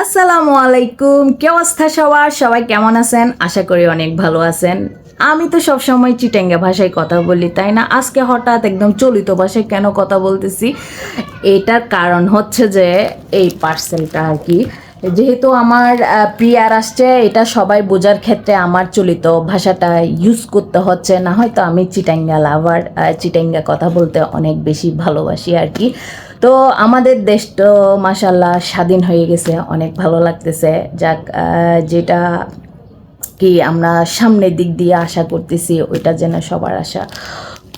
আসসালামু আলাইকুম কে অবস্থা সবার? সবাই কেমন আছেন? আশা করি অনেক ভালো আছেন। আমি তো সবসময় চিটেঙ্গা ভাষায় কথা বলি, তাই না? আজকে হঠাৎ একদম চলিত ভাষায় কেন কথা বলতেছি? এটার কারণ হচ্ছে যে এই পার্সেলটা আর কি যেহেতু আমার পিয়ার আসছে, এটা সবাই বোঝার ক্ষেত্রে আমার চলিত ভাষাটা ইউজ করতে হচ্ছে। না হয়তো আমি চিটাঙ্গা লাভার চিটাঙ্গা কথা বলতে অনেক বেশি ভালোবাসি আর কি। তো আমাদের দেশ তো মাসাল্লাহ স্বাধীন হয়ে গেছে, অনেক ভালো লাগতেছে। যাক যেটা কি আমরা সামনের দিক দিয়ে আশা করতেছি, ওইটা যেন সবার আশা।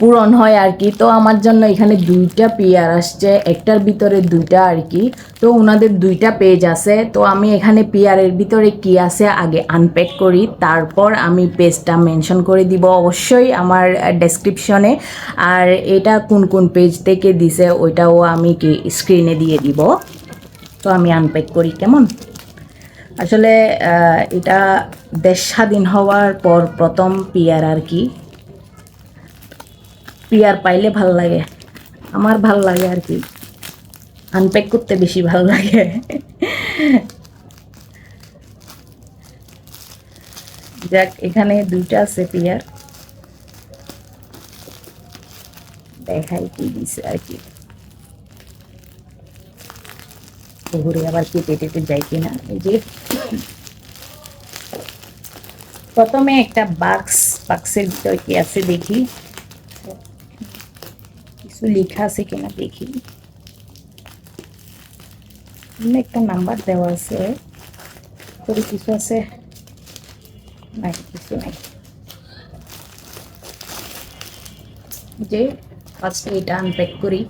পূরণ হয় আর কি। তো আমার জন্য এখানে দুইটা পেয়ার আসছে, একটার ভিতরে দুইটা আর কি। তো ওনাদের দুইটা পেজ আছে। তো আমি এখানে পেয়ারের ভিতরে কি আছে আগে আনপ্যাক করি, তারপর আমি পেজটা মেনশন করে দিব অবশ্যই আমার ডেসক্রিপশনে আর এটা কোন কোন পেজ থেকে দিছে ওইটাও আমি কি স্ক্রিনে দিয়ে দিব। তো আমি আনপ্যাক করি কেমন? আসলে এটা দেশ স্বাধীন হওয়ার পর প্রথম পিয়ার আর কি। পিয়ার পাইলে ভালো লাগে। আমার ভালো লাগে আর কি। আনপ্যাক করতে বেশি ভালো লাগে। যাক, এখানে দুইটা আছে পিয়ার। দেখাই কি দিছে আর কি। ঘুরে আবার কেটে টেটে যাই কিনা, এই যে। প্রথমে একটা বাক্স বাক্সের ভিতরে কি আছে দেখি। লেখা আছে কিনা দেখি। একটা নাম্বার দেওয়া আছে। করে কিছু আছে। নাই, কিছু নাই। যে ফার্স্টে এটা আনপ্যাক করি।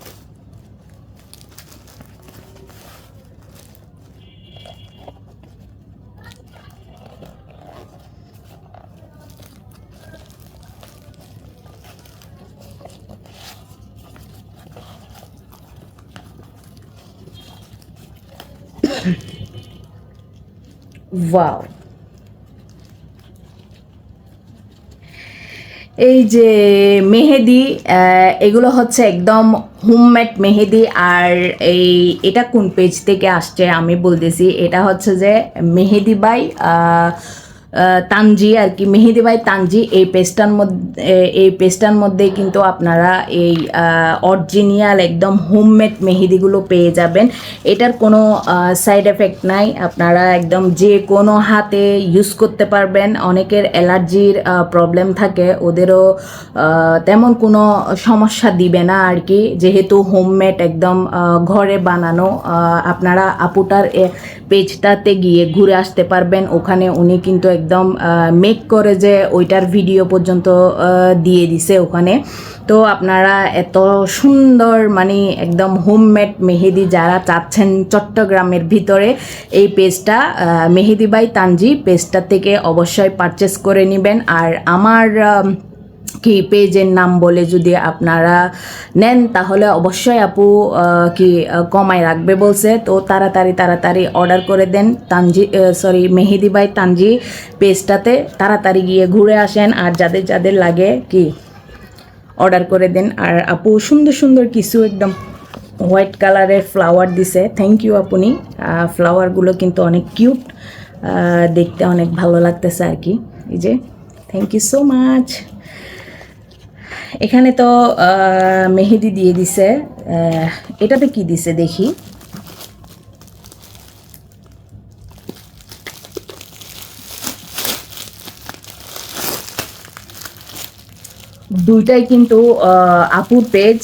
ওয়াও এই যে মেহেদি এগুলো হচ্ছে একদম হোমমেড মেহেদি আর এই, এটা কোন পেজ থেকে আসছে আমি বলতেছি? এটা হচ্ছে যে মেহেদি বাই তানজি আর কি, মেহেদি বাই তানজি, এই পেজটার মধ্যে এই পেস্টার মধ্যে কিন্তু আপনারা এই অরিজিনাল একদম হোমমেড মেহেদিগুলো পেয়ে যাবেন। এটার কোনো সাইড এফেক্ট নাই। আপনারা একদম যে কোনো হাতে ইউজ করতে পারবেন। অনেকের অ্যালার্জির প্রবলেম থাকে। ওদেরও তেমন কোনো সমস্যা দিবে না আর কি। যেহেতু হোমমেড একদম ঘরে বানানো আপনারা আপুটার পেজটাতে গিয়ে ঘুরে আসতে পারবেন। ওখানে উনি কিন্তু একদম মেক করে যে ওইটার ভিডিও পর্যন্ত দিয়ে দিছে ওখানে। তো আপনারা এত সুন্দর মানে একদম হোমমেড মেহেদি যারা চাচ্ছেন চট্টগ্রামের ভিতরে এই পেজটা মেহেদি বাই তানজি পেজটা থেকে অবশ্যই পারচেস করে নেবেন। আর আমার আম, কি পেজের নাম বলে যদি আপনারা নেন, তাহলে অবশ্যই আপু কি কমায় রাখবে বলছে। তো তাড়াতাড়ি তাড়াতাড়ি অর্ডার করে দেন Tanzid sorry Mehedi by Tanzid পেজটাতে। তাড়াতাড়ি গিয়ে ঘুরে আসেন, আর যাদের যাদের লাগে কি অর্ডার করে দেন। আর আপু, সুন্দর সুন্দর কিছু একদম হোয়াইট কালারের ফ্লাওয়ার দিছে। থ্যাংক ইউ আপনি। ফ্লাওয়ারগুলো কিন্তু অনেক কিউট দেখতে অনেক ভালো লাগতেছে আর কি। এই যে থ্যাংক ইউ সো মাচ এখানে তো মেহেদি দিয়ে দিছে। এটাতে কি দিছে দেখি। দুইটাই কিন্তু আপুর পেজ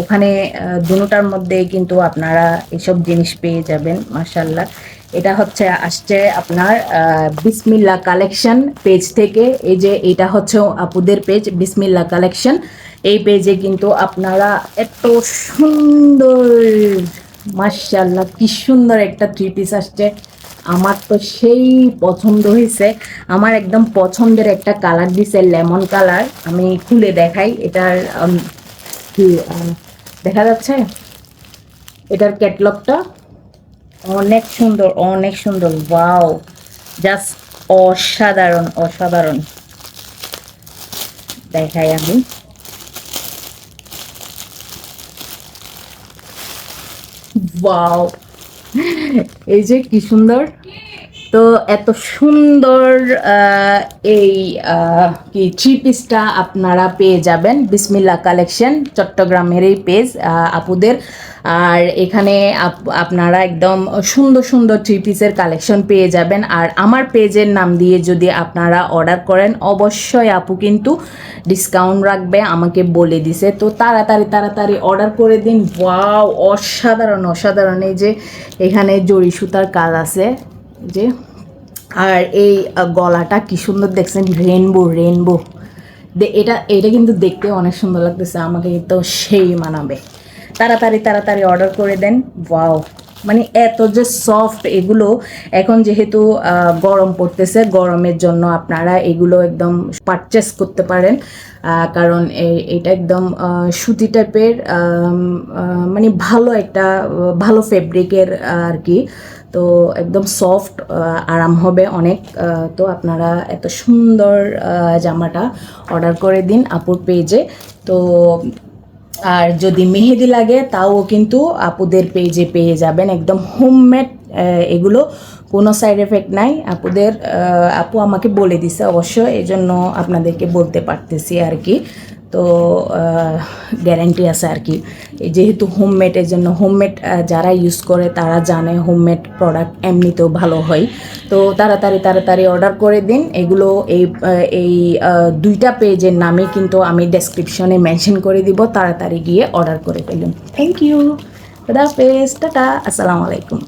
ওখানে আহ, দুটোটার মধ্যে কিন্তু আপনারা এসব জিনিস পেয়ে যাবেন মার্শাল্লাহ এটা হচ্ছে আসছে আপনার বিসমিল্লা কালেকশন পেজ থেকে। এই যে এটা হচ্ছে আপুদের পেজ বিসমিল্লা কালেকশন। এই পেজে কিন্তু আপনারা এত সুন্দর মার্শাল্লাহ কি সুন্দর একটা থ্রি পিস আসছে। আমার তো সেই পছন্দ হয়েছে আমার একদম পছন্দের একটা কালার দিছে লেমন কালার। আমি খুলে দেখাই। এটার কি দেখা যাচ্ছে? এটার ক্যাটলগটা অনেক সুন্দর অনেক সুন্দর। ওয়াও! জাস্ট অসাধারণ অসাধারণ। দেখাই আমি। ওয়াও! এই যে কি সুন্দর তো এত সুন্দর এই কি থ্রি পিসটা আপনারা পেয়ে যাবেন। বিসমিল্লা কালেকশন চট্টগ্রামের এই পেজ আপুদের। আর এখানে আপ- আপনারা একদম সুন্দর সুন্দর থ্রি পিসের কালেকশন পেয়ে যাবেন। আর আমার পেজের নাম দিয়ে যদি আপনারা অর্ডার করেন, অবশ্যই আপু কিন্তু ডিসকাউন্ট রাখবে, আমাকে বলে দিছে। তো তাড়াতাড়ি তাড়াতাড়ি অর্ডার করে দিন। ওয়াও, অসাধারণ অসাধারণ। এই যে এখানে জড়ি সুতার কাজ আছে। যে, আর এই গলাটা কি সুন্দর দেখছেন? রেনবো রেনবো এটা এটা কিন্তু দেখতে অনেক সুন্দর লাগতেছে, আমাকে তো সেই মানাবে। তাড়াতাড়ি তাড়াতাড়ি অর্ডার করে দেন। ওয়াও মানে এত যে সফট এগুলো, এখন যেহেতু গরম পড়তেছে, গরমের জন্য আপনারা এগুলো একদম পারচেস করতে পারেন। কারণ এটা একদম সুতি টাইপের মানে ভালো একটা, ভালো ফেব্রিকের আর কি। তো একদম সফট আরাম হবে অনেক। তো আপনারা এত সুন্দর জামাটা অর্ডার করে দিন আপুর পেজে তো, আর যদি মেহেদি লাগে, তাও কিন্তু আপুদের পেজে পেয়ে যাবেন। একদম হোমমেড এগুলো কোনো সাইড এফেক্ট নাই। আপুদের আপু আমাকে বলে দিছে অবশ্য এই জন্য আপনাদেরকে বলতে পারতেছি আর কি। তো গ্যারেন্টি আছে আর কি। যেহেতু হোমমেড এর জন্য হোমমেড যারা ইউজ করে তারা জানে হোমমেড প্রোডাক্ট এমনিতেও ভালো হয়। তো তাড়াতাড়ি তাড়াতাড়ি অর্ডার করে দিন। এগুলো এই এই দুইটা পেজের নামে কিন্তু আমি ডেসক্রিপশনে মেনশন করে দিব। তাড়াতাড়ি গিয়ে অর্ডার করে ফেলুন। থ্যাংক ইউ খুদা হাফেজ টাটা আসসালামু আলাইকুম